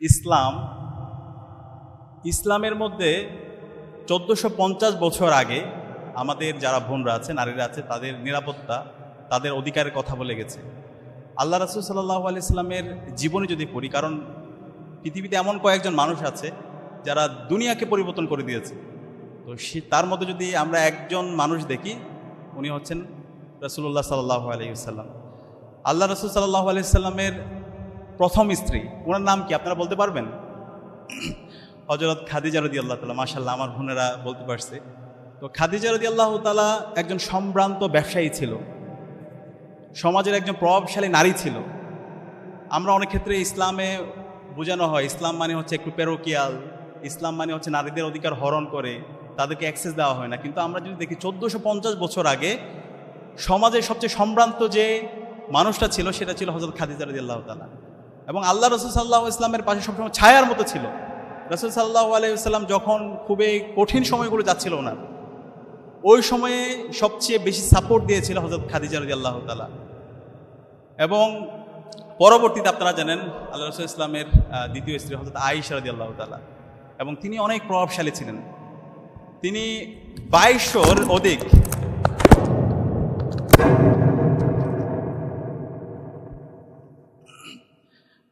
ইসলাম, ইসলামের মধ্যে চোদ্দোশো বছর আগে আমাদের যারা বোনরা আছে, নারীরা আছে, তাদের নিরাপত্তা, তাদের অধিকারের কথা বলে গেছে। আল্লাহ রাসুল সাল্লাহ আলি ইসলামের জীবনী যদি পড়ি, কারণ পৃথিবীতে এমন কয়েকজন মানুষ আছে যারা দুনিয়াকে পরিবর্তন করে দিয়েছে। তো সে, তার মধ্যে যদি আমরা একজন মানুষ দেখি, উনি হচ্ছেন রসুল্লাহ সাল্লাহ আলহিসাল্লাম আল্লাহ রসুল সাল্লাহ আলহিসাল্লামের প্রথম স্ত্রী, ওনার নাম কি আপনারা বলতে পারবেন? হজরত খাদিজা রদি আল্লাহ তালা মাসাল্লাহ আমার বোনেরা বলতে পারছে। তো খাদিজা রদি আল্লাহ তালা একজন সম্ভ্রান্ত ব্যবসায়ী ছিল। সমাজের একজন প্রভাবশালী নারী ছিল। আমরা অনেক ক্ষেত্রে ইসলামে বোঝানো হয়, ইসলাম মানে হচ্ছে একটু পেরোকিয়াল ইসলাম মানে হচ্ছে নারীদের অধিকার হরণ করে, তাদেরকে অ্যাক্সেস দেওয়া হয় না। কিন্তু আমরা যদি দেখি চোদ্দোশো পঞ্চাশ বছর আগে সমাজের সবচেয়ে সম্ভ্রান্ত যে মানুষটা ছিল, সেটা ছিল হজরত খাদিজা রদি আল্লাহ তালা এবং আল্লাহ রসুল সাল্লাহ ইসলামের পাশে সবসময় ছায়ার মতো ছিল। রসুল সাল্লাহ আলাইসাল্লাম যখন খুবই কঠিন সময়গুলো যাচ্ছিল ওনার, ওই সময়ে সবচেয়ে বেশি সাপোর্ট দিয়েছিল হজরত খাদিজা রদি আল্লাহ তালা এবং পরবর্তীতে আপনারা জানেন আল্লাহ রসুল ইসলামের দ্বিতীয় স্ত্রী হজরত আইসা রদি আল্লাহ তালা এবং তিনি অনেক প্রভাবশালী ছিলেন। তিনি বাইশশোর অধিক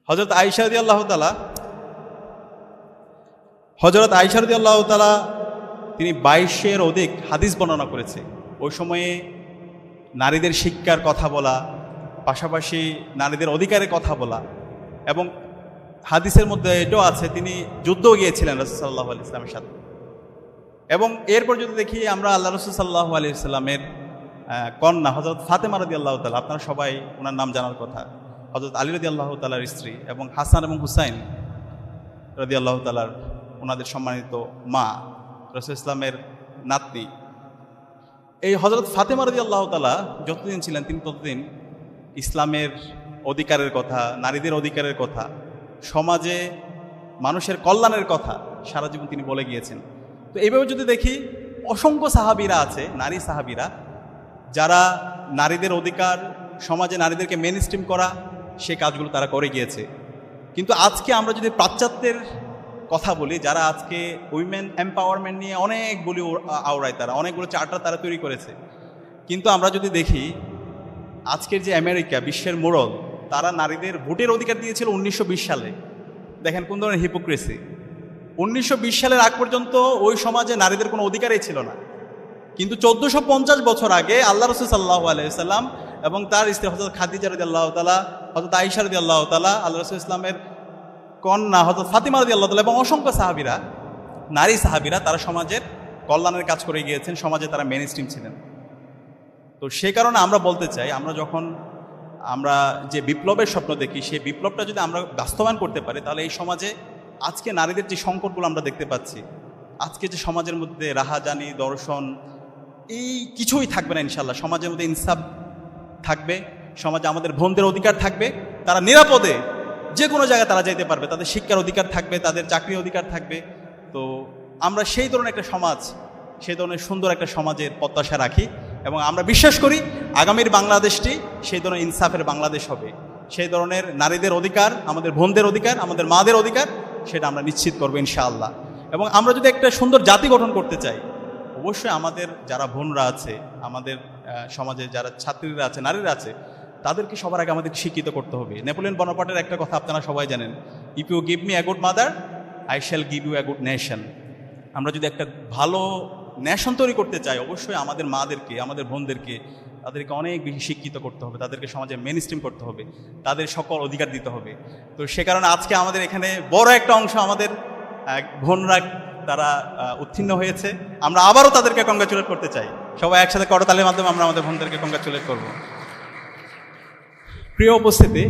হজরত আইসারদি আল্লাহ তালা হজরত আইসারদি আল্লাহ তালা তিনি বাইশের অধিক হাদিস বর্ণনা করেছে। ওই সময়ে নারীদের শিক্ষার কথা বলা, পাশাপাশি নারীদের অধিকারের কথা বলা এবং হাদিসের মধ্যে এটাও আছে, তিনি যুদ্ধও গিয়েছিলেন রসুল্লাহ আলি ইসলামের সাথে। এবং এরপর যদি দেখি আমরা আল্লাহ রসুল সাল্লাহ আলি ইসলামের কন্যা হজরত ফাতেমা রদি আল্লাহ তালা আপনারা সবাই ওনার নাম জানার কথা। হজরত আলী রদি আল্লাহ তালার স্ত্রী এবং হাসান এবং হুসাইন রদি আল্লাহ তালার ওনাদের সম্মানিত মা, রসুল ইসলামের নাতনি। এই হজরত ফাতেমা রদি আল্লাহ তালা যতদিন ছিলেন, তিনি ততদিন ইসলামের অধিকারের কথা, নারীদের অধিকারের কথা, সমাজে মানুষের কল্যাণের কথা সারা জীবন তিনি বলে গিয়েছেন। তো এইভাবে যদি দেখি, অসংখ্য সাহাবিরা আছে, নারী সাহাবিরা, যারা নারীদের অধিকার, সমাজে নারীদেরকে মেন স্ট্রিম করা সে কাজগুলো তারা করে গিয়েছে। কিন্তু আজকে আমরা যদি পাশ্চাত্যের কথা বলি, যারা আজকে উইমেন এম্পাওয়ারমেন্ট নিয়ে অনেক বলি আওড়ায় তারা, অনেকগুলো চার্টার তারা তৈরি করেছে। কিন্তু আমরা যদি দেখি, আজকের যে আমেরিকা, বিশ্বের মোড়ল, তারা নারীদের ভোটের অধিকার দিয়েছিল উনিশশো বিশ সালে। দেখেন কোন ধরনের হিপোক্রেসি উনিশশো বিশ সালের আগ পর্যন্ত ওই সমাজে নারীদের কোনো অধিকারই ছিল না। কিন্তু চোদ্দোশো বছর আগে আল্লাহ রসুল সাল্লাহ আলাইসাল্লাম এবং তার স্ত্রী হজরত খাদিজা রদি আল্লাহ তালা হজরত আইসা রদি আল্লাহ তালা আল্লাহ রসুল ইসলামের কন্যা হজরত ফাতিমা রদি আল্লাহ তালা এবং অসংখ্য সাহাবিরা, নারী সাহাবিরা তারা সমাজের কল্যাণের কাজ করে গিয়েছেন, সমাজে তারা মেন স্ট্রিম ছিলেন। তো সে কারণে আমরা বলতে চাই, আমরা যখন আমরা যে বিপ্লবের স্বপ্ন দেখি, সেই বিপ্লবটা যদি আমরা বাস্তবায়ন করতে পারি, তাহলে এই সমাজে আজকে নারীদের যে সংকটগুলো আমরা দেখতে পাচ্ছি, আজকে যে সমাজের মধ্যে রাহাজানি, দর্শন, এই কিছুই থাকবে না ইনশাল্লাহ সমাজের মধ্যে ইনসাফ থাকবে, সমাজে আমাদের বোনদের অধিকার থাকবে, তারা নিরাপদে যে কোনো জায়গায় তারা যেতে পারবে, তাদের শিক্ষার অধিকার থাকবে, তাদের চাকরির অধিকার থাকবে। তো আমরা সেই ধরনের একটা সমাজ, সেই ধরনের সুন্দর একটা সমাজের প্রত্যাশা রাখি এবং আমরা বিশ্বাস করি আগামীর বাংলাদেশটি সেই ধরনের ইনসাফের বাংলাদেশ হবে। সেই ধরনের নারীদের অধিকার, আমাদের বোনদের অধিকার, আমাদের মাদের অধিকার, সেটা আমরা নিশ্চিত করব ইনশাআল্লাহ। এবং আমরা যদি একটা সুন্দর জাতি গঠন করতে চাই, অবশ্যই আমাদের যারা বোনরা আছে, আমাদের সমাজে যারা ছাত্রীরা আছে, নারীরা আছে, তাদেরকে সবার আগে আমাদের শিক্ষিত করতে হবে। নেপোলিয়ন বনাপাটের একটা কথা আপনারা সবাই জানেন if you give me a good mother I shall give you a good nation আমরা যদি একটা ভালো ন্যাশন তৈরি করতে চাই, অবশ্যই আমাদের মাদেরকে, আমাদের বোনদেরকে, তাদেরকে অনেক বেশি শিক্ষিত করতে হবে, তাদেরকে সমাজে মেন করতে হবে, তাদের সকল অধিকার দিতে হবে। তো সে কারণে আজকে আমাদের এখানে বড় একটা অংশ আমাদের বোনরা, তারা উত্তীর্ণ হয়েছে। আমরা আবারও তাদেরকে কংগ্রাচুলেট করতে চাই। সবাই একসাথে করতালের মাধ্যমে আমরা আমাদের বোনদেরকে কংগ্রাচুলেট করব। প্রিয় উপস্থিতি,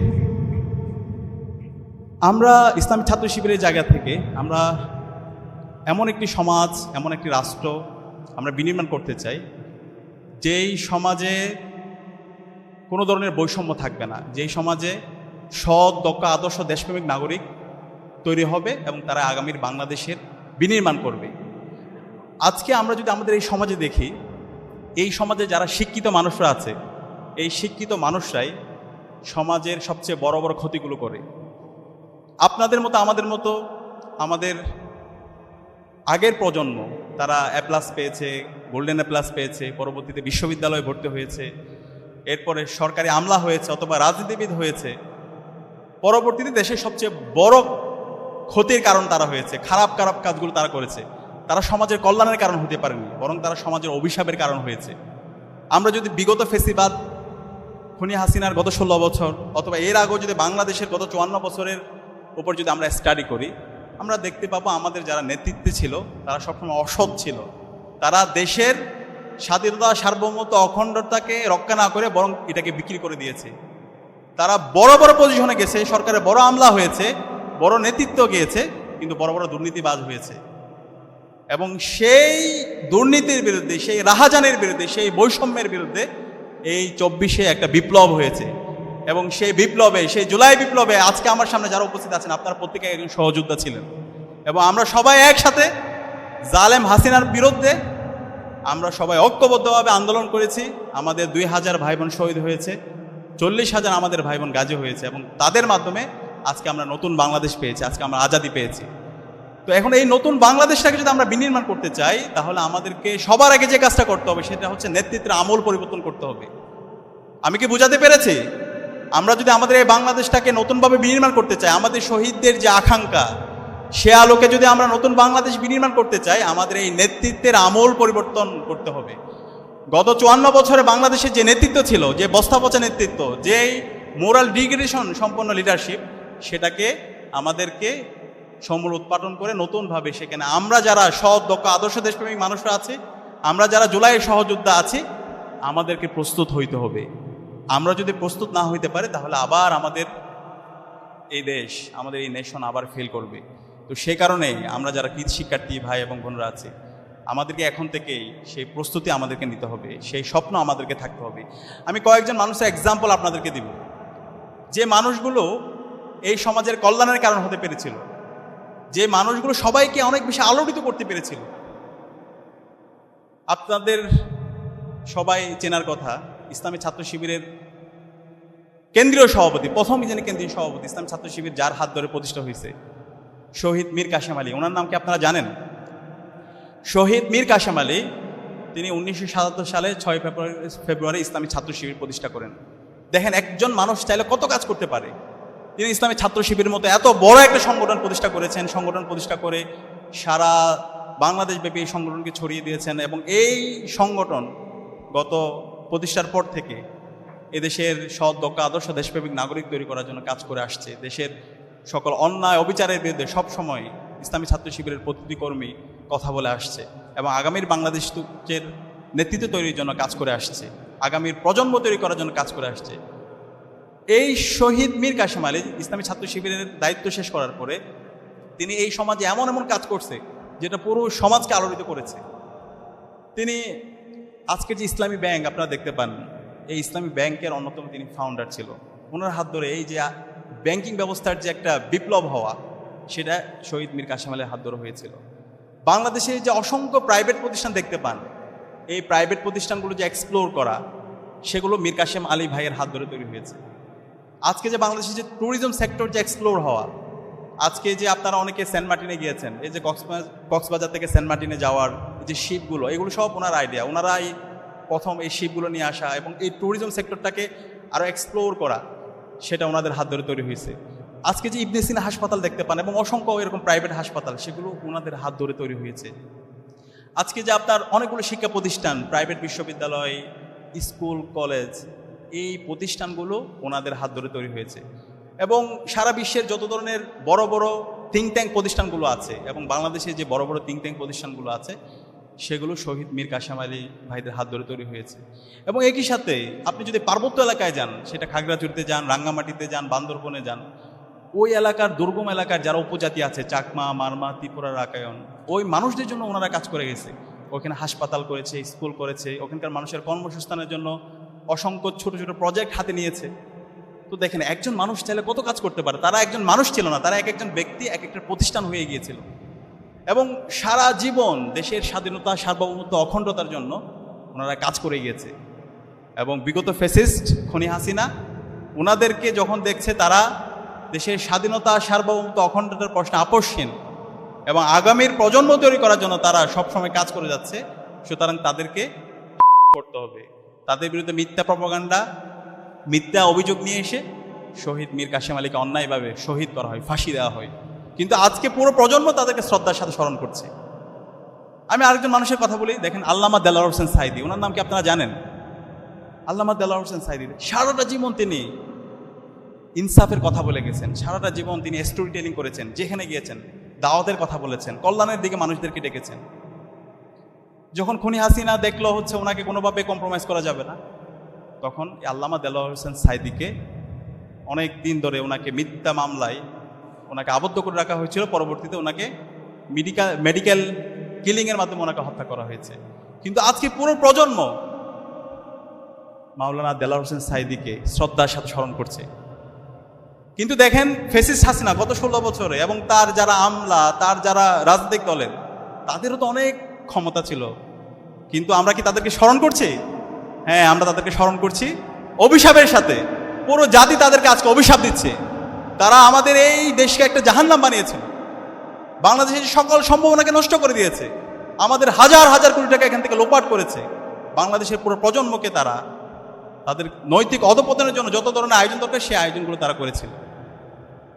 আমরা ইসলামী ছাত্র শিবিরের জায়গা থেকে আমরা এমন একটি সমাজ, এমন একটি রাষ্ট্র আমরা বিনির্মাণ করতে চাই, যেই সমাজে কোনো ধরনের বৈষম্য থাকবে না, যেই সমাজে সৎ, দক্ষ, আদর্শ দেশপ্রেমিক নাগরিক তৈরি হবে এবং তারা আগামীর বাংলাদেশের বিনির্মাণ করবে। আজকে আমরা যদি আমাদের এই সমাজে দেখি এই সমাজে যারা শিক্ষিত মানুষরা আছে, এই শিক্ষিত মানুষরাই সমাজের সবচেয়ে বড় বড় ক্ষতিগুলো করে। আপনাদের মতো, আমাদের মতো, আমাদের আগের প্রজন্ম, তারা এ প্লাস পেয়েছে গোল্ডেন এ প্লাস পেয়েছে, পরবর্তীতে বিশ্ববিদ্যালয়ে ভর্তি হয়েছে, এরপরে সরকারি আমলা হয়েছে অথবা রাজনীতিবিদ হয়েছে, পরবর্তীতে দেশের সবচেয়ে বড় ক্ষতির কারণ তারা হয়েছে, খারাপ খারাপ কাজগুলো তারা করেছে। তারা সমাজের কল্যাণের কারণ হতে পারেনি, বরং তারা সমাজের অভিশাপের কারণ হয়েছে। আমরা যদি বিগত ফেসিবাদ, খুনি হাসিনার গত ষোলো বছর, অথবা এর আগেও যদি বাংলাদেশের গত চুয়ান্ন বছরের উপর যদি আমরা স্টাডি করি, আমরা দেখতে পাবো আমাদের যারা নেতৃত্বে ছিল, তারা সবসময় অসৎ ছিল। তারা দেশের স্বাধীনতা, সার্বভৌমত্ব, অখণ্ডতাকে রক্ষা না করে বরং এটাকে বিক্রি করে দিয়েছে। তারা বড় বড় পজিশনে গেছে সরকারের বড় আমলা হয়েছে, বড় নেতৃত্ব গিয়েছে, কিন্তু বড় বড় দুর্নীতিবাজ হয়েছে। এবং সেই দুর্নীতির বিরুদ্ধে, সেই রাহাজানের বিরুদ্ধে, সেই বৈষম্যের বিরুদ্ধে এই চব্বিশে একটা বিপ্লব হয়েছে। এবং সেই বিপ্লবে, সেই জুলাই বিপ্লবে আজকে আমার সামনে যারা উপস্থিত আছেন, আপনারা প্রত্যেকে একজন সহযোদ্ধা ছিলেন। এবং আমরা সবাই একসাথে জালেম হাসিনার বিরুদ্ধে আমরা সবাই ঐক্যবদ্ধভাবে আন্দোলন করেছি। আমাদের দুই হাজার ভাই বোন শহীদ হয়েছে, চল্লিশ হাজার আমাদের ভাই বোন গাজী হয়েছে এবং তাদের মাধ্যমে আজকে আমরা নতুন বাংলাদেশ পেয়েছি, আজকে আমরা আজাদি পেয়েছি। তো এখন এই নতুন বাংলাদেশটাকে যদি আমরা বিনির্মাণ করতে চাই, তাহলে আমাদেরকে সবার আগে যে কাজটা করতে হবে, সেটা হচ্ছে নেতৃত্বের আমল পরিবর্তন করতে হবে। আমি কি বুঝাতে পেরেছি? আমরা যদি আমাদের এই বাংলাদেশটাকে নতুনভাবে বিনির্মাণ করতে চাই, আমাদের শহীদদের যে আকাঙ্ক্ষা, সে আলোকে যদি আমরা নতুন বাংলাদেশ বিনির্মাণ করতে চাই, আমাদের এই নেতৃত্বের আমল পরিবর্তন করতে হবে। গত চুয়ান্ন বছরে বাংলাদেশের যে নেতৃত্ব ছিল, যে বস্তাপচা নেতৃত্ব যে মোরাল ডিগ্রেডেশন সম্পন্ন লিডারশিপ সেটাকে আমাদেরকে সমূল উৎপাদন করে নতুনভাবে সেখানে। আমরা যারা সৎ, দক্ষ, আদর্শ দেশপ্রেমিক মানুষরা আছে, আমরা যারা জুলাইয়ের সহযোদ্ধা আছি, আমাদেরকে প্রস্তুত হইতে হবে। আমরা যদি প্রস্তুত না হইতে পারে, তাহলে আবার আমাদের এই দেশ, আমাদের এই নেশন আবার ফেল করবে। তো সে কারণে আমরা যারা কৃত শিক্ষার্থী, ভাই এবং বোনরা আছে, আমাদেরকে এখন থেকেই সেই প্রস্তুতি আমাদেরকে নিতে হবে, সেই স্বপ্ন আমাদেরকে থাকতে হবে। আমি কয়েকজন মানুষের এক্সাম্পল আপনাদেরকে দিব। যে মানুষগুলো এই সমাজের কল্যাণের কারণ হতে পেরেছিল যে মানুষগুলো সবাইকে অনেক বেশি আলোড়িত করতে পেরেছিল। আপনাদের সবাই চেনার কথা, ইসলামী ছাত্র শিবিরের কেন্দ্রীয় সভাপতি, প্রথম যিনি কেন্দ্রীয় সভাপতি, ইসলাম ছাত্র শিবির যার হাত ধরে প্রতিষ্ঠা হয়েছে, শহীদ মীর কাশেম আলী। ওনার নাম কি আপনারা জানেন? শহীদ মীর কাশেম আলী, তিনি উনিশশো সাতাত্তর সালে ছয় ফেব্রুয়ারি ফেব্রুয়ারি ইসলামী ছাত্র শিবির প্রতিষ্ঠা করেন। দেখেন, একজন মানুষ চাইলে কত কাজ করতে পারে। তিনি ইসলামী ছাত্র শিবিরের মতো এত বড় একটা সংগঠন প্রতিষ্ঠা করেছেন, সংগঠন প্রতিষ্ঠা করে সারা বাংলাদেশ ব্যাপী এই সংগঠনকে ছড়িয়ে দিয়েছেন এবং এই সংগঠন গত প্রতিষ্ঠার পর থেকে এদেশের সৎ দক্ষ আদর্শ দেশপ্রেমিক নাগরিক তৈরি করার জন্য কাজ করে আসছে। দেশের সকল অন্যায়, অবিচারের বিরুদ্ধে সবসময় ইসলামী ছাত্র শিবিরের প্রতিটি কর্মী কথা বলে আসছে এবং আগামীর বাংলাদেশের নেতৃত্ব তৈরির জন্য কাজ করে আসছে। আগামীর প্রজন্ম তৈরি করার জন্য কাজ করে আসছে। এই শহীদ মীর কাশেম আলী, ইসলামী ছাত্র শিবিরের দায়িত্ব শেষ করার পরে তিনি এই সমাজে এমন এমন কাজ করছে, যেটা পুরো সমাজকে আলোড়িত করেছে। তিনি আজকে যে ইসলামী ব্যাংক, আপনারা দেখতে পান, এই ইসলামী ব্যাংকের অন্যতম তিনি ফাউন্ডার ছিল। ওনার হাত ধরে এই যে ব্যাংকিং ব্যবস্থার যে একটা বিপ্লব হওয়া, সেটা শহীদ মীর কাশেম আলীর হাত ধরে হয়েছিল। বাংলাদেশে যে অসংখ্য প্রাইভেট প্রতিষ্ঠান দেখতে পান, এই প্রাইভেট প্রতিষ্ঠানগুলো যে এক্সপ্লোর করা, সেগুলো মীর কাশেম আলী ভাইয়ের হাত ধরে তৈরি হয়েছে। আজকে যে বাংলাদেশের যে ট্যুরিজম সেক্টর যে এক্সপ্লোর হওয়া, আজকে যে আপনারা অনেকে সেন্ট মার্টিনে গিয়েছেন, এই যে কক্সবাজার কক্সবাজার থেকে সেন্ট মার্টিনে যাওয়ার যে শিপগুলো এগুলো সব ওনার আইডিয়া ওনারাই প্রথম এই শিপগুলো নিয়ে আসা এবং এই ট্যুরিজম সেক্টরটাকে আরও এক্সপ্লোর করা, সেটা ওনাদের হাত ধরে তৈরি হয়েছে। আজকে যে ইবনে সিনা হাসপাতাল দেখতে পান এবং অসংখ্য এরকম প্রাইভেট হাসপাতাল, সেগুলো ওনাদের হাত ধরে তৈরি হয়েছে। আজকে যে আপনার অনেকগুলো শিক্ষা প্রতিষ্ঠান প্রাইভেট বিশ্ববিদ্যালয় স্কুল কলেজ এই প্রতিষ্ঠানগুলো ওনাদের হাত ধরে তৈরি হয়েছে। এবং সারা বিশ্বের যত ধরনের বড় বড় থিঙ্ক ট্যাঙ্ক প্রতিষ্ঠানগুলো আছে এবং বাংলাদেশে যে বড় বড় থিঙ্ক ট্যাঙ্ক প্রতিষ্ঠানগুলো আছে, সেগুলো শহীদ মীর কাশেম আলী ভাইদের হাত ধরে তৈরি হয়েছে। এবং একই সাথে আপনি যদি পার্বত্য এলাকায় যান, সেটা খাগড়াচুরিতে যান, রাঙ্গামাটিতে যান, বান্দরবনে যান, ওই এলাকার দুর্গম এলাকার যারা উপজাতি আছে, চাকমা, মারমা, ত্রিপুরা, রাকায়ন, ওই মানুষদের জন্য ওনারা কাজ করে গেছে। ওখানে হাসপাতাল করেছে, স্কুল করেছে, ওখানকার মানুষের কর্মসংস্থানের জন্য অসংখ্য ছোট ছোট প্রজেক্ট হাতে নিয়েছে। তো দেখেন, একজন মানুষ চাইলে কত কাজ করতে পারে? তারা একজন মানুষ ছিল না, তারা এক একজন ব্যক্তি এক একটা প্রতিষ্ঠান হয়ে গিয়েছিল। এবং সারা জীবন দেশের স্বাধীনতা, সার্বভৌমত্ব, অখণ্ডতার জন্য ওনারা কাজ করে গিয়েছে। এবং বিগত ফেসিস্ট খনি হাসিনা, ওনাদেরকে যখন দেখছে, তারা দেশের স্বাধীনতা, সার্বভৌমত্ব, অখণ্ডতার প্রশ্নে আপোষহীন এবং আগামীর প্রজন্ম তৈরি করার জন্য তারা সবসময় কাজ করে যাচ্ছে, সুতরাং তাদেরকে করতে হবে। তাদের বিরুদ্ধে মিথ্যা প্রপাগান্ডা মিথ্যা অভিযোগ নিয়ে এসে শহীদ মীর কাশেম আলীকে অন্যায়ভাবে শহীদ করা হয়, ফাঁসি দেওয়া হয়। কিন্তু আজকে পুরো প্রজন্ম তাদেরকে শ্রদ্ধার সাথে স্মরণ করছে। আমি আরেকজন মানুষের কথা বলি, দেখেন আল্লামা দেলার হোসেন সাইদি, ওনার নাম কি আপনারা জানেন? আল্লামা দেলার হোসেন সাইদি, সারাটা জীবন তিনি ইনসাফের কথা বলে গেছেন, সারাটা জীবন তিনি স্টোরি টেলিং করেছেন, যেখানে গিয়েছেন, দাওয়াতের কথা বলেছেন, কল্যাণের দিকে মানুষদেরকে ডেকেছেন। যখন খুনি হাসিনা দেখল হচ্ছে ওনাকে কোনোভাবে কম্প্রোমাইজ করা যাবে না, তখন আল্লামা দেলোয়ার হোসেন সাইদিকে অনেক দিন ধরে ওনাকে মিথ্যা মামলায় ওনাকে আবদ্ধ করে রাখা হয়েছিল। পরবর্তীতে ওনাকে মেডিকেল মেডিকেল কিলিংয়ের মাধ্যমে ওনাকে হত্যা করা হয়েছে। কিন্তু আজকে পুরো প্রজন্ম মাওলানা দেলা হোসেন সাইদিকে শ্রদ্ধার সাথে স্মরণ করছে। কিন্তু দেখেন ফেসিস হাসিনা গত ষোলো বছরে এবং তার যারা আমলা, তার যারা রাজনৈতিক দলের, তাদেরও তো অনেক ক্ষমতা ছিল। কিন্তু আমরা কি তাদেরকে স্মরণ করছি? হ্যাঁ আমরা তাদেরকে স্মরণ করছি অভিশাপের সাথে। পুরো জাতি তাদেরকে আজকে অভিশাপ দিচ্ছে। তারা আমাদের এই দেশকে একটা জাহান্নাম বানিয়েছিল বাংলাদেশের সকল সম্ভাবনাকে নষ্ট করে দিয়েছে। আমাদের হাজার হাজার কোটি টাকা এখান থেকে লোপাট করেছে। বাংলাদেশের পুরো প্রজন্মকে তারা তাদের নৈতিক অধপতনের জন্য যত ধরনের আয়োজন দরকার, সেই আয়োজনগুলো তারা করেছিল।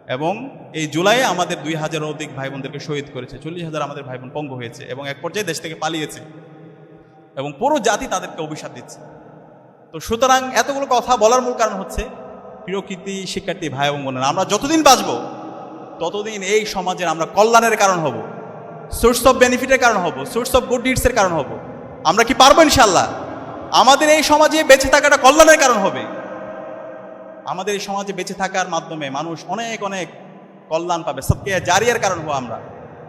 এবং এই জুলাইয়ে আমাদের দুই হাজার অধিক ভাই বোনদেরকে শহীদ করেছে। চল্লিশ হাজার আমাদের ভাই বোন পঙ্গু হয়েছে এবং এক পর্যায়ে দেশ থেকে পালিয়েছে এবং পুরো জাতি তাদেরকে অভিশাপ দিচ্ছে। তো সুতরাং এতগুলো কথা বলার মূল কারণ হচ্ছে প্রিয়কৃতি শিক্ষার্থী, ভাই এবং বোনেরা, আমরা যতদিন বাঁচব, ততদিন এই সমাজের আমরা কল্যাণের কারণ হব সোর্স অফ বেনিফিটের কারণ হব সোর্স অফ গুড ডিডসের কারণ হব। আমরা কি পারব ইনশাল্লাহ আমাদের এই সমাজে বেঁচে থাকাটা কল্যাণের কারণ হবে। আমাদের এই সমাজে বেঁচে থাকার মাধ্যমে মানুষ অনেক অনেক কল্যাণ পাবে। সবকে জারিয়ার কারণ হব আমরা।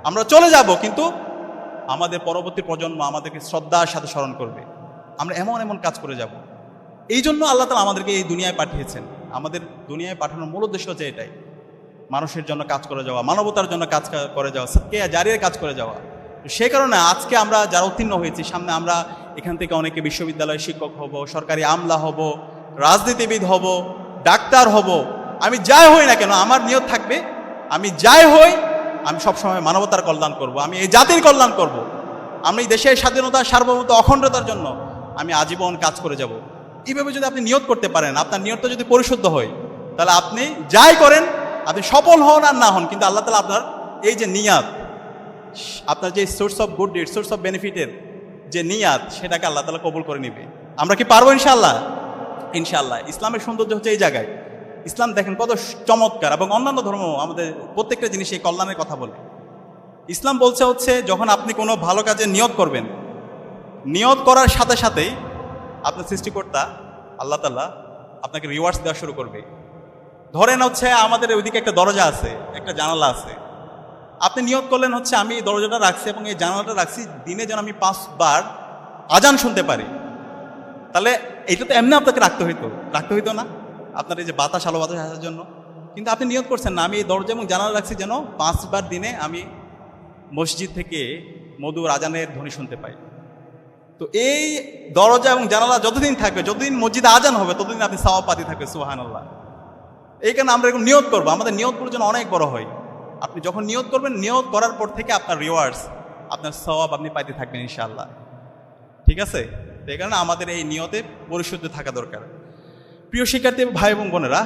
আমরা চলে যাব, কিন্তু আমাদের পরবর্তী প্রজন্ম আমাদেরকে শ্রদ্ধার সাথে স্মরণ করবে। আমরা এমন এমন কাজ করে যাব। এই জন্য আল্লাহ তালা আমাদেরকে এই দুনিয়ায় পাঠিয়েছেন। আমাদের দুনিয়ায় পাঠানোর মূল উদ্দেশ্য হচ্ছে এটাই। মানুষের জন্য কাজ করে যাওয়া, মানবতার জন্য কাজ করে যাওয়া, সবকে জারিয়ার কাজ করে যাওয়া। সেই কারণে আজকে আমরা যারা উত্তীর্ণ হয়েছি, সামনে আমরা এখান থেকে অনেকে বিশ্ববিদ্যালয়ের শিক্ষক হব, সরকারি আমলা হব, রাজনীতিবিদ হব ডাক্তার হব, আমি যাই হই না কেন, আমার নিয়ত থাকবে, আমি যাই হই, আমি সবসময় মানবতার কল্যাণ করব, আমি এই জাতির কল্যাণ করব। আমি দেশের স্বাধীনতা, সার্বভৌমত্ব, অখণ্ডতার জন্য আমি আজীবন কাজ করে যাব। এইভাবে যদি আপনি নিয়ত করতে পারেন, আপনার নিয়তটা যদি পরিশুদ্ধ হয়, তাহলে আপনি যাই করেন, আপনি সফল হন আর না হন, কিন্তু আল্লাহ তালা আপনার এই যে নিয়াত, আপনার যে source of good deed source of বেনিফিটের যে নিয়াত, সেটাকে আল্লাহ তালা কবুল করে নিবে। আমরা কি পারব ইনশাল্লাহ ইনশাল্লাহ ইসলামের সৌন্দর্য হচ্ছে এই জায়গায়। ইসলাম দেখেন কত চমৎকার এবং অন্যান্য ধর্ম আমাদের প্রত্যেকটা জিনিস এই কল্যাণের কথা বলে। ইসলাম বলছে হচ্ছে, যখন আপনি কোনো ভালো কাজে নিয়ত করবেন নিয়ত করার সাথে সাথেই আপনার সৃষ্টিকর্তা আল্লাহ তাল্লাহ আপনাকে রিওয়ার্ডস দেওয়া শুরু করবে। ধরেন হচ্ছে, আমাদের ওইদিকে একটা দরজা আছে, একটা জানালা আছে। আপনি নিয়ত করলেন হচ্ছে, আমি এই দরজাটা রাখছি এবং এই জানালাটা রাখছি, দিনে যেন আমি পাঁচবার আজান শুনতে পারি। তাহলে এটা তো এমনি আপনাকে রাখতে হইতো। রাখতে হইতো না। আপনার এই যে বাতাস, আলো বাতাস আসার জন্য। কিন্তু আপনি নিয়ত করছেন না। আমি এই দরজা এবং জানালা রাখছি যেন পাঁচবার দিনে আমি মসজিদ থেকে মধুর আজানের ধ্বনি শুনতে পাই। তো এই দরজা এবং জানালা যতদিন থাকবে, যতদিন মসজিদে আজান হবে, ততদিন আপনি সাওয়াব পাতি থাকবে সুহান আল্লাহ এই কারণে আমরা এরকম নিয়োগ করব। আমাদের নিয়তগুলো যেন অনেক বড় হয়। আপনি যখন নিয়োগ করবেন নিয়োগ করার পর থেকে আপনার রিওয়ার্ডস আপনার সওয়াব আপনি পাইতে থাকবেন ইনশাআল্লাহ। ঠিক আছে? তো এই কারণে আমাদের এই নিয়তে পরিশুদ্ধ থাকা দরকার। প্রিয় শিক্ষার্থী ভাই এবং বোনেরা,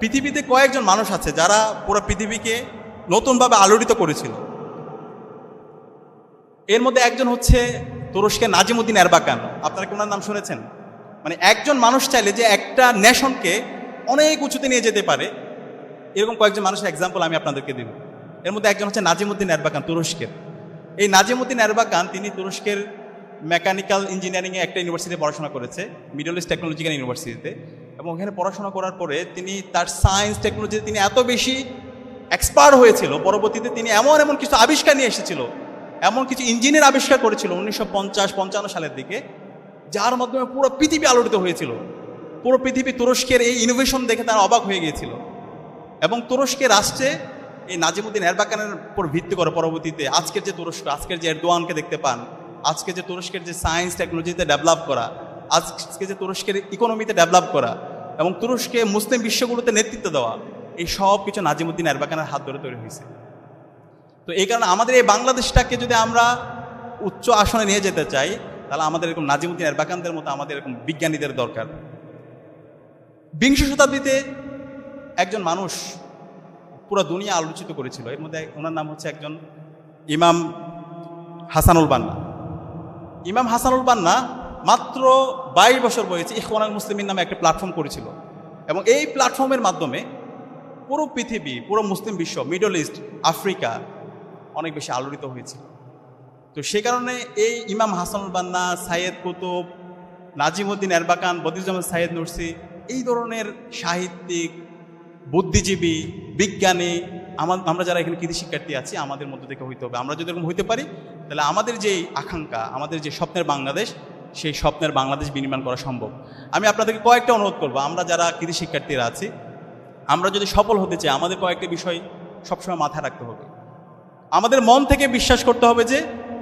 পৃথিবীতে কয়েকজন মানুষ আছে যারা পুরো পৃথিবীকে নতুনভাবে আলোড়িত করেছিল। এর মধ্যে একজন হচ্ছে তুরস্কের নাজিমুদ্দিন এরবাকান। আপনারা কি ওনার নাম শুনেছেন? মানে একজন মানুষ চাইলে যে একটা নেশনকে অনেক উঁচুতে নিয়ে যেতে পারে, এরকম কয়েকজন মানুষের এক্সাম্পল আমি আপনাদেরকে দিব। এর মধ্যে একজন হচ্ছে নাজিমুদ্দিন এরবাকান, তুরস্কের। এই নাজিমুদ্দিন এরবাকান, তিনি তুরস্কের মেকানিক্যাল ইঞ্জিনিয়ারিংয়ে একটা ইউনিভার্সিটিতে পড়াশোনা করেছে মিডল ইস্ট টেকনোলজিক্যাল ইউনিভার্সিটিতে এবং ওখানে পড়াশোনা করার পরে তিনি তার সায়েন্স টেকনোলজিতে তিনি এত বেশি এক্সপার্ট হয়েছিল, পরবর্তীতে তিনি এমন এমন কিছু আবিষ্কার নিয়ে এসেছিল, এমন কিছু ইঞ্জিনের আবিষ্কার করেছিল উনিশশো পঞ্চাশ, পঞ্চান্ন সালের দিকে, যার মাধ্যমে পুরো পৃথিবী আলোড়িত হয়েছিল। পুরো পৃথিবী তুরস্কের এই ইনোভেশন দেখে তারা অবাক হয়ে গিয়েছিল। এবং তুরস্কের রাষ্ট্রে এই নাজিমুদ্দিন এরবাকানের উপর ভিত্তি করে পরবর্তীতে আজকের যে তুরস্ক, আজকের যে এরদোয়ানকে দেখতে পান আজকে যে তুরস্কের যে সায়েন্স টেকনোলজিতে ডেভেলপ করা, আজকে যে তুরস্কের ইকোনমিতে ডেভেলপ করা এবং তুরস্কে মুসলিম বিশ্বগুলোতে নেতৃত্ব দেওয়া, এই সব কিছু নাজিমুদ্দিন এরবাকানের হাত ধরে তৈরি হয়েছে। তো এই কারণে আমাদের এই বাংলাদেশটাকে যদি আমরা উচ্চ আসনে নিয়ে যেতে চাই, তাহলে আমাদের এরকম নাজিমুদ্দিন এরবাকানদের মতো আমাদের এরকম বিজ্ঞানীদের দরকার। বিংশ শতাব্দীতে একজন মানুষ পুরো দুনিয়া আলোচিত করেছিল। এর মধ্যে ওনার নাম হচ্ছে একজন ইমাম হাসানুল বান্না। ইমাম হাসানুল বান্না মাত্র বাইশ বছর বয়সে ইখওয়ানুল মুসলিমিন নামে একটা প্ল্যাটফর্ম করেছিল। এবং এই প্ল্যাটফর্মের মাধ্যমে পুরো পৃথিবী, পুরো মুসলিম বিশ্ব মিডল ইস্ট আফ্রিকা অনেক বেশি আলোড়িত হয়েছিল। তো সে কারণে এই ইমাম Hasanul Banna, Sayyid Qutb Necmettin Erbakan Bediuzzaman Said Nursi এই ধরনের সাহিত্যিক, বুদ্ধিজীবী, বিজ্ঞানী আমার আমরা যারা এখানে কৃষি শিক্ষার্থী আছি, আমাদের মধ্য থেকে হইতে হবে। আমরা যদি এরকম হইতে পারি তাহলে আমাদের যে আকাঙ্ক্ষা, আমাদের যে স্বপ্নের বাংলাদেশ, সেই স্বপ্নের বাংলাদেশ বিনির্মাণ করা সম্ভব। আমি আপনাদেরকে কয়েকটা অনুরোধ করব। আমরা যারা কৃষি শিক্ষার্থীরা আছি, আমরা যদি সফল হতে চাই, আমাদের কয়েকটা বিষয় সবসময় মাথায় রাখতে হবে। আমাদের মন থেকে বিশ্বাস করতে হবে যে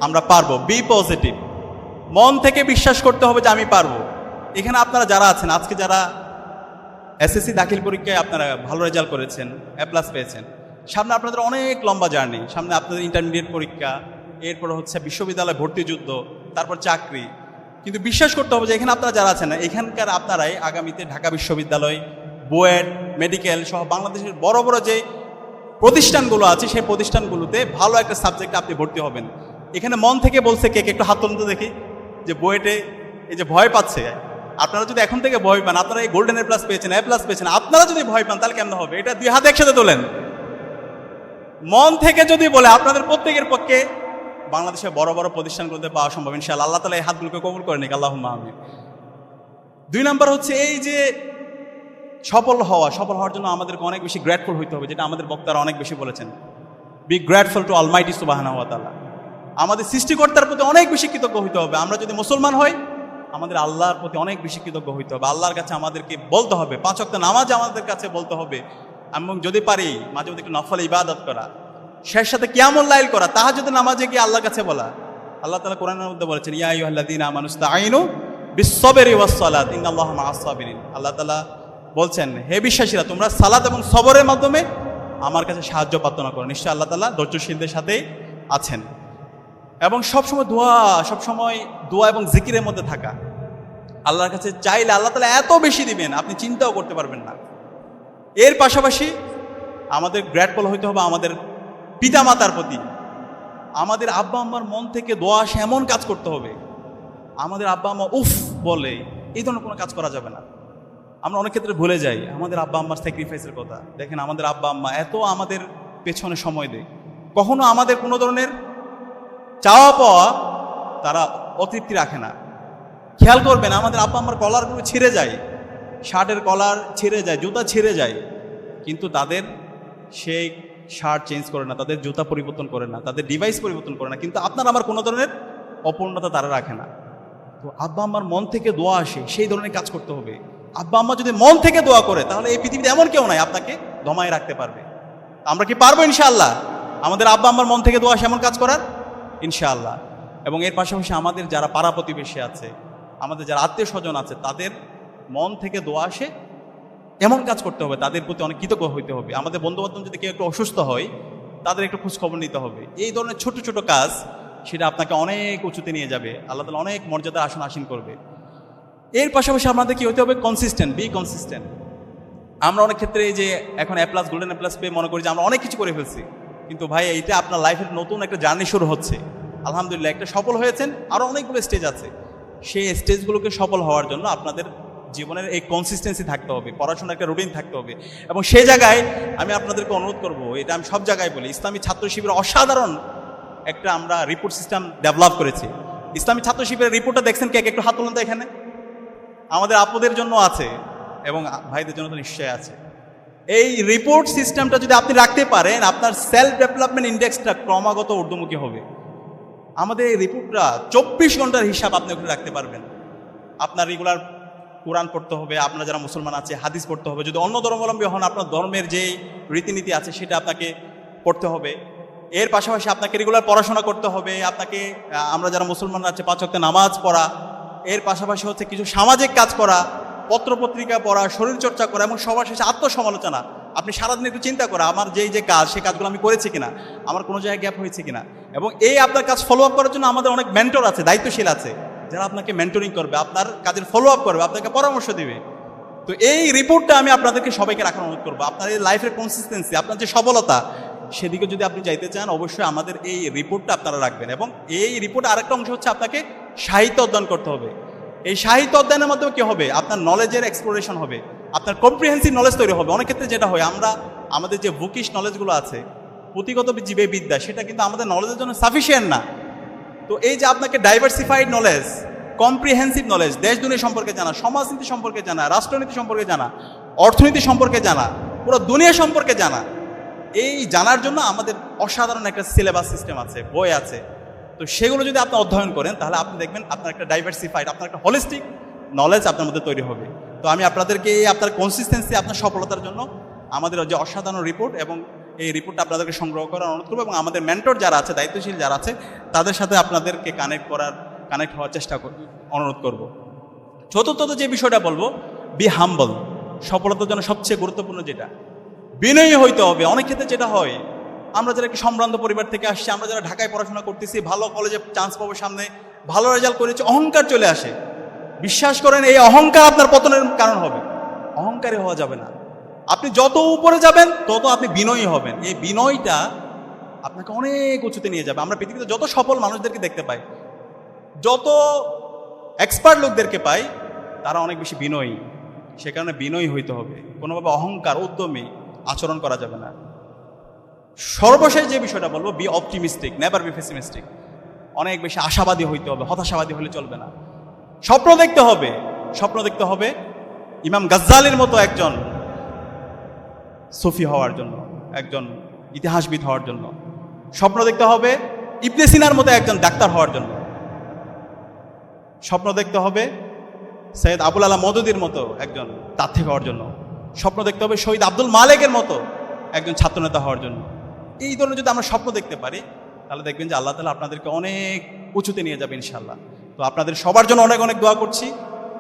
আমরা পারব। বি পজিটিভ মন থেকে বিশ্বাস করতে হবে যে আমি পারব। এখানে আপনারা যারা আছেন, আজকে যারা এসএসসি দাখিল পরীক্ষায় আপনারা ভালো রেজাল্ট করেছেন অ্যাপ্লাস পেয়েছেন, সামনে আপনাদের অনেক লম্বা জার্নি সামনে আপনাদের ইন্টারমিডিয়েট পরীক্ষা এরপর হচ্ছে বিশ্ববিদ্যালয় ভর্তি যুদ্ধ, তারপর চাকরি। কিন্তু বিশ্বাস করতে হবে যে এখানে আপনারা যারা আছেন না, এখানকার আপনারাই আগামীতে ঢাকা বিশ্ববিদ্যালয়, বুয়েট, মেডিকেল সহ বাংলাদেশের বড় বড় যে প্রতিষ্ঠানগুলো আছে, সেই প্রতিষ্ঠানগুলোতে ভালো একটা সাবজেক্টে আপনি ভর্তি হবেন। এখানে মন থেকে বলছে কে কে, একটু হাত তুলতে দেখি, যে বুয়েটে এই যে ভয় পাচ্ছে। আপনারা যদি এখন থেকে ভয় পান, আপনারা এই গোল্ডেন এ প্লাস পেয়েছেন, এ প্লাস পেয়েছেন, আপনারা যদি ভয় পান, তাহলে কেমন হবে? এটা দুই হাত একসাথে তোলেন। মন থেকে যদি বলে, আপনাদের প্রত্যেকের পক্ষে বাংলাদেশের বড় বড় প্রতিষ্ঠানগুলোতে পাওয়া সম্ভব। ইনশাআল্লাহ আল্লাহ তালা এই হাতগুলোকে কবুল করে নিক। আল্লাহ আমি দুই নাম্বার হচ্ছে এই যে সফল হওয়া, সফল হওয়ার জন্য আমাদেরকে অনেক বেশি গ্রেটফুল হইতে হবে, যেটা আমাদের বক্তারা অনেক বেশি বলেছেন। বি গ্রেটফুল টু অলমাইটি সুবাহানা হওয়া তালা আমাদের সৃষ্টিকর্তার প্রতি অনেক বেশি কৃতজ্ঞ হইতে হবে। আমরা যদি মুসলমান হই, আমাদের আল্লাহর প্রতি অনেক বেশি কৃতজ্ঞ হইতে হবে। আল্লাহর কাছে আমাদেরকে বলতে হবে। পাঁচ অক্ট নামাজ আমাদের কাছে বলতে হবে। এবং যদি পারি, মাঝে মধ্যে একটু নফল ইবাদত করা। শেষ সাথে কিয়ামুল লাইল করা তাহা যদি নামাজে গিয়ে আল্লাহর কাছে বলা। আল্লাহ তালা কোরআনের মধ্যে বলেছেন, ইয়া মানুষ আইনু বিশ্ববের আল্লাহ আল্লাহ তালা বলছেন, হে বিশ্বাসীরা, তোমরা সালাত এবং সবরের মাধ্যমে আমার কাছে সাহায্য প্রার্থনা করো। নিশ্চয় আল্লাহ তালা ধৈর্যশীলদের সাথেই আছেন। এবং সবসময় দোয়া সবসময় দোয়া এবং জিকিরের মধ্যে থাকা। আল্লাহর কাছে চাইলে আল্লাহ তালা এত বেশি দিবেন, আপনি চিন্তাও করতে পারবেন না। এর পাশাপাশি আমাদের গ্র্যাটফুল হইতে হবে আমাদের পিতামাতার প্রতি। আমাদের আব্বা আম্মার মন থেকে দোয়া আসে, এমন কাজ করতে হবে। আমাদের আব্বা আম্মা উফ বলে, এই ধরনের কোনো কাজ করা যাবে না। আমরা অনেক ক্ষেত্রে ভুলে যাই, আমাদের আব্বা আম্মার স্যাক্রিফাইসের কথা। দেখেন, আমাদের আব্বা আম্মা এত আমাদের পেছনে সময় দেয়। কখনো আমাদের কোনো ধরনের চাওয়া পাওয়া তারা অতৃপ্তি রাখে না। খেয়াল করবেন, আমাদের আব্বা আমার কলারগুলো ছিঁড়ে যায়। শার্টের কলার ছিঁড়ে যায়, জুতা ছিঁড়ে যায়। কিন্তু তাদের সেই শার্ট চেঞ্জ করে না, তাদের জুতা পরিবর্তন করে না, তাদের ডিভাইস পরিবর্তন করে না, কিন্তু আপনার আমার কোনো ধরনের অপূর্ণতা তারা রাখে না। তো আব্বা আম্মার মন থেকে দোয়া আসে, সেই ধরনের কাজ করতে হবে। আব্বা আম্মা যদি মন থেকে দোয়া করে, তাহলে এই পৃথিবীতে এমন কেউ নাই আপনাকে দমায় রাখতে পারবে। আমরা কি পারব ইনশাআল্লাহ? আমাদের আব্বা আম্মার মন থেকে দোয়া আসে এমন কাজ করার? ইনশাআল্লাহ। এবং এর পাশাপাশি আমাদের যারা পাড়া প্রতিবেশী আছে, আমাদের যারা আত্মীয় স্বজন আছে, তাদের মন থেকে দোয়া আসে এমন কাজ করতে হবে, তাদের প্রতি অনেক কৃতজ্ঞ হইতে হবে। আমাদের বন্ধু বান্ধব যদি কেউ একটু অসুস্থ হয়, তাদের একটু খোঁজখবর নিতে হবে। এই ধরনের ছোট ছোট কাজ, সেটা আপনাকে অনেক উঁচুতে নিয়ে যাবে। আল্লাহ তালা অনেক মর্যাদা আসন আসীন করবে। এর পাশাপাশি আমাদের কি হতে হবে? কনসিস্টেন্ট বি কনসিস্টেন্ট আমরা অনেক ক্ষেত্রে এই যে এখন অ্যাপ্লাস গোল্ডেন এ প্লাস পেয়ে মনে করি যে আমরা অনেক কিছু করে ফেলছি। কিন্তু ভাই, এইটা আপনার লাইফের নতুন একটা জার্নি শুরু হচ্ছে। আলহামদুলিল্লাহ, একটা সফল হয়েছেন আরও অনেকগুলো স্টেজ আছে। সেই স্টেজগুলোকে সফল হওয়ার জন্য আপনাদের জীবনের এই কনসিস্টেন্সি থাকতে হবে, পড়াশোনার একটা রুটিন থাকতে হবে। এবং সে জায়গায় আমি আপনাদেরকে অনুরোধ করব, এটা আমি সব জায়গায় বলি, ইসলামী ছাত্র শিবির অসাধারণ একটা আমরা রিপোর্ট সিস্টেম ডেভেলপ করেছি। ইসলামী ছাত্র শিবিরের রিপোর্টটা দেখছেন কে কে? একটু হাত তুলুন তো এখানে। আমাদের আপুদের জন্য আছে এবং ভাইদের জন্য তো নিশ্চয়ই আছে। এই রিপোর্ট সিস্টেমটা যদি আপনি রাখতে পারেন, আপনার সেলফ ডেভেলপমেন্ট ইন্ডেক্সটা ক্রমাগত ঊর্ধ্বমুখী হবে। আমাদের এই রিপোর্টটা চব্বিশ ঘণ্টার হিসাব আপনি ওখানে রাখতে পারবেন। আপনার রেগুলার কোরআন পড়তে হবে, আপনার যারা মুসলমান আছে, হাদিস পড়তে হবে। যদি অন্য ধর্মাবলম্বী হন, আপনার ধর্মের যে রীতিনীতি আছে, সেটা আপনাকে পড়তে হবে। এর পাশাপাশি আপনাকে রেগুলার পড়াশোনা করতে হবে, আপনাকে আমরা যারা মুসলমান আছে, পাঁচ ওয়াক্ত নামাজ পড়া, এর পাশাপাশি হচ্ছে কিছু সামাজিক কাজ করা, পত্রপত্রিকা পড়া, শরীরচর্চা করা এবং সবার শেষে আত্মসমালোচনা। আপনি সারাদিন একটু চিন্তা করা, আমার যেই যে কাজ সেই কাজগুলো আমি করেছি কিনা, আমার কোনো জায়গায় গ্যাপ হয়েছে কিনা। এবং এই আপনার কাজ ফলো আপ করার জন্য আমাদের অনেক মেন্টর আছে, দায়িত্বশীল আছে। যারা আপনাকে মেন্টরিং করবে, আপনার কাজের ফলো আপ করবে, আপনাকে পরামর্শ দিবে, তো এই রিপোর্টটা আমি আপনাদেরকে সবাইকে রাখার অনুরোধ করব। আপনার এই লাইফের কনসিস্টেন্সি আপনার যে সবলতা সেদিকে যদি আপনি যাইতে চান, অবশ্যই আমাদের এই রিপোর্টটা আপনারা রাখবেন এবং এই রিপোর্ট আরেকটা অংশ হচ্ছে আপনাকে সাহিত্য অধ্যয়ন করতে হবে। এই সাহিত্য অধ্যয়নের মাধ্যমে কী হবে? আপনার নলেজের এক্সপ্লোরেশন হবে, আপনার কম্প্রিহেন্সিভ নলেজ তৈরি হবে। অনেক ক্ষেত্রে যেটা হয়, আমরা আমাদের যে বুকিশ নলেজগুলো আছে, পুঁথিগত জীবে বিদ্যা সেটা কিন্তু আমাদের নলেজের জন্য সাফিসিয়েন্ট না। তো এই যে আপনাকে ডাইভার্সিফাইড নলেজ কম্প্রিহেন্সিভ নলেজ দেশ, দুনিয়া সম্পর্কে জানা, সমাজনীতি সম্পর্কে জানা, রাষ্ট্রনীতি সম্পর্কে জানা, অর্থনীতি সম্পর্কে জানা, পুরো দুনিয়া সম্পর্কে জানা, এই জানার জন্য আমাদের অসাধারণ একটা সিলেবাস সিস্টেম আছে, বই আছে। তো সেগুলো যদি আপনি অধ্যয়ন করেন, তাহলে আপনি দেখবেন আপনার একটা ডাইভার্সিফাইড আপনার একটা হলিস্টিক নলেজ আপনার মধ্যে তৈরি হবে। তো আমি আপনাদেরকে, আপনার কনসিস্টেন্সি আপনার সফলতার জন্য আমাদের যে অসাধারণ রিপোর্ট এবং এই রিপোর্টটা আপনাদেরকে সংগ্রহ করার অনুরোধ করব এবং আমাদের মেন্টর যারা আছে, দায়িত্বশীল যারা আছে, তাদের সাথে আপনাদেরকে কানেক্ট করার কানেক্ট হওয়ার চেষ্টা অনুরোধ করব। চতুর্থত যে বিষয়টা বলব বি হাম্বল সফলতার জন্য সবচেয়ে গুরুত্বপূর্ণ যেটা। বিনয়ী হইতে হবে। অনেক ক্ষেত্রে যেটা হয়, আমরা যারা একটি সম্ভ্রান্ত পরিবার থেকে আসছি, আমরা যারা ঢাকায় পড়াশোনা করতেছি, ভালো কলেজে চান্স পাবো সামনে, ভালো রেজাল্ট করেছি, অহংকার চলে আসে। বিশ্বাস করেন, এই অহংকার আপনার পতনের কারণ হবে। অহংকারী হওয়া যাবে না। আপনি যত উপরে যাবেন, তত আপনি বিনয়ী হবেন। এই বিনয়টা আপনাকে অনেক উঁচুতে নিয়ে যাবে। আমরা পৃথিবীতে যত সফল মানুষদেরকে দেখতে পাই, যত এক্সপার্ট লোকদেরকে পাই, তারা অনেক বেশি বিনয়ী। সে কারণে বিনয়ী হইতে হবে। কোনোভাবে অহংকার, উদ্যমী আচরণ করা যাবে না। সর্বশেষ যে বিষয়টা বলব be optimistic never be pessimistic অনেক বেশি আশাবাদী হইতে হবে, হতাশাবাদী হলে চলবে না। স্বপ্ন দেখতে হবে। স্বপ্ন দেখতে হবে ইমাম গাজ্জালির মতো একজন সফি হওয়ার জন্য, একজন ইতিহাসবিদ হওয়ার জন্য। স্বপ্ন দেখতে হবে ইবনে সিনার মতো একজন ডাক্তার হওয়ার জন্য। স্বপ্ন দেখতে হবে সৈয়দ আবুল আলা মদুদির মতো একজন তাত্ত্বিক হওয়ার জন্য। স্বপ্ন দেখতে হবে শহীদ আব্দুল মালেকের মতো একজন ছাত্রনেতা হওয়ার জন্য। এই ধরনের যদি আমরা স্বপ্ন দেখতে পারি, তাহলে দেখবেন যে আল্লাহ তালা আপনাদেরকে অনেক উঁচুতে নিয়ে যাবে ইনশাল্লাহ তো আপনাদের সবার জন্য অনেক অনেক দোয়া করছি।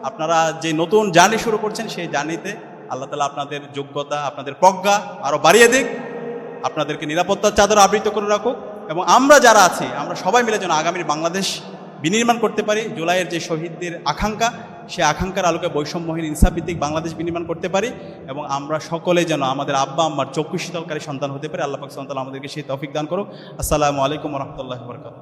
আপনারা যে নতুন জার্নি শুরু করছেন সেই জার্নিতে আল্লাহ তালা আপনাদের যোগ্যতা, আপনাদের প্রজ্ঞা আরও বাড়িয়ে দিক। আপনাদেরকে নিরাপত্তার চাদর আবৃত করে রাখুক এবং আমরা যারা আছি, আমরা সবাই মিলে যেন আগামীর বাংলাদেশ বিনির্মাণ করতে পারি। জুলাইয়ের যে শহীদদের আকাঙ্ক্ষা সে আকাঙ্ক্ষার আলোকে বৈষম্যহীন ইনসাফভিত্তিক বাংলাদেশ বিনির্মাণ করতে পারি এবং আমরা সকলে যেন আমাদের আব্বা, আম্মার চক্ষু শীতলকারী সন্তান হতে পারে। আল্লাহ পাক সন্তান আমাদেরকে সেই তৌফিক দান করুক। আসসালামু আলাইকুম রহমতুল্লাহ বরকাত